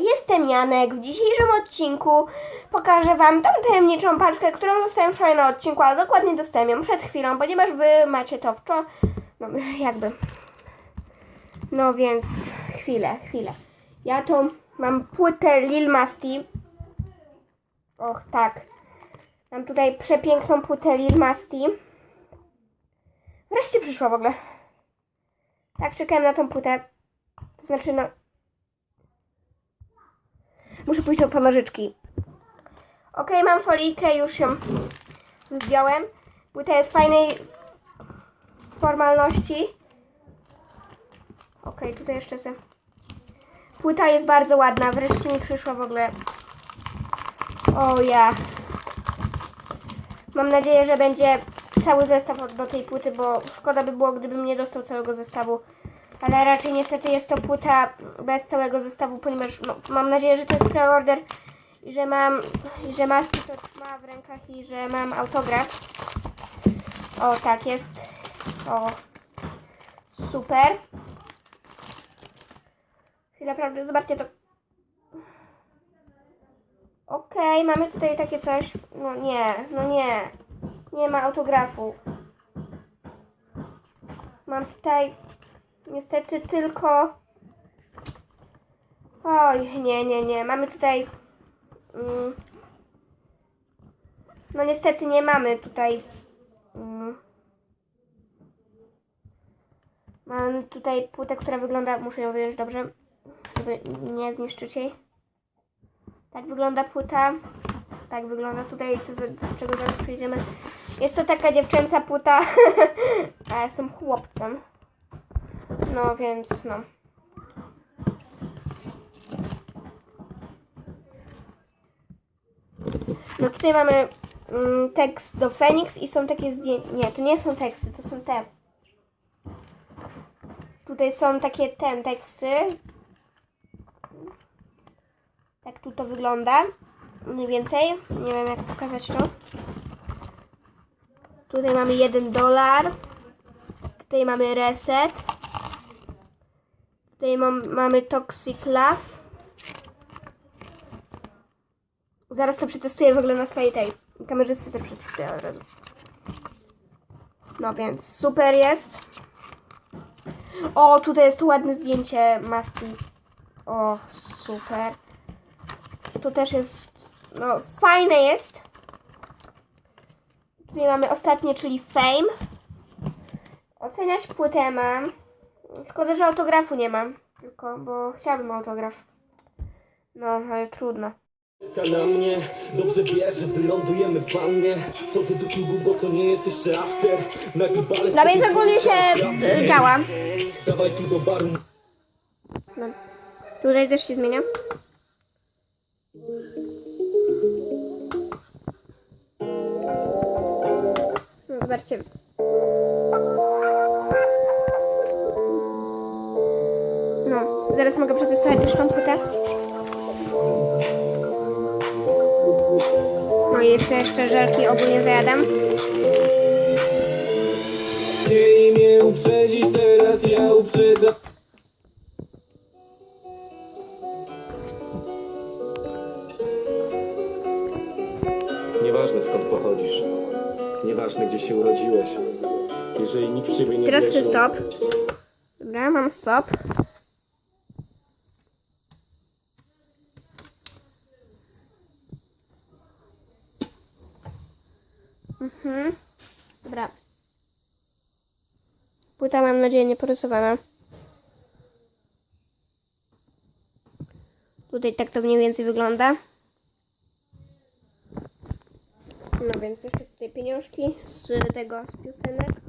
Jestem Janek. W dzisiejszym odcinku pokażę Wam tą tajemniczą paczkę, którą dostałem wczoraj na odcinku, ale dokładnie dostałem ją przed chwilą, ponieważ Wy macie to wczoraj. No, jakby. No więc, chwilę, chwilę. Ja tu mam płytę Lil Masti. Och, tak. Mam tutaj przepiękną płytę Lil Masti. Wreszcie przyszła w ogóle. Tak, czekałem na tą płytę. To znaczy, no. Muszę pójść do ponożyczki. Okej, mam folijkę, już ją zdjąłem. Płyta jest fajnej formalności. Okej, tutaj jeszcze se. Płyta jest bardzo ładna, wreszcie mi przyszła w ogóle. O ja. Mam nadzieję, że będzie cały zestaw do tej płyty, bo szkoda by było, gdybym nie dostał całego zestawu. Ale raczej niestety jest to płyta bez całego zestawu, ponieważ no, mam nadzieję, że to jest preorder i że mam, i że Masti to ma w rękach i że mam autograf. O, tak jest. O, super. Chwila prawdy, zobaczcie to. Okej, mamy tutaj takie coś. No nie, no nie. Nie ma autografu. Mam tutaj niestety tylko. Oj, nie, nie, nie. Mamy tutaj. Mm, no niestety nie mamy tutaj. Mm, mam tutaj płytę, która wygląda. Muszę ją wyjąć dobrze, żeby nie zniszczyć jej. Tak wygląda płyta. Tak wygląda tutaj, co, do czego zaraz przejdziemy. Jest to taka dziewczęca płyta, a ja jestem chłopcem. No więc no. No tutaj mamy mm, tekst do Phoenix i są takie zdjęcia. Nie, to nie są teksty, to są te. Tutaj są takie ten teksty. Tak tu to wygląda. Mniej więcej. Nie wiem jak pokazać to. Tutaj mamy jeden dolar. Tutaj mamy reset. Tutaj mam, mamy Toxic Love. Zaraz to przetestuję w ogóle na swojej tej kamerzysty też przetestuję od razu. No więc super jest. O, tutaj jest ładne zdjęcie Masti. O, super. Tu też jest, no fajne jest. Tutaj mamy ostatnie, czyli Fame. Oceniać płytę mam. Szkoda, że autografu nie mam. Tylko, bo chciałabym autograf. No, ale trudno. Czeka na mnie, dobrze wiesz, że wylądujemy w wannie Wchodzę do klubu, bo to nie jest jeszcze after Nagi balet, No więc ogólnie się y, działa. Dawaj tu do baru No. Tutaj też się zmienia. No, zobaczcie. Zaraz mogę przetestować też tą płytę. No i jeszcze, jeszcze żelki ogólnie zajadam. Chcieli mnie uprzedzić, teraz ja uprzedzam Nieważne skąd pochodzisz Nieważne gdzie się urodziłeś Jeżeli nikt w ciebie nie Teraz wierzył, stop. Dobra, mam stop. Mhm. Dobra. Płyta mam nadzieję nie porysowana. Tutaj tak to mniej więcej wygląda. No więc jeszcze tutaj pieniążki z tego, z piosenek.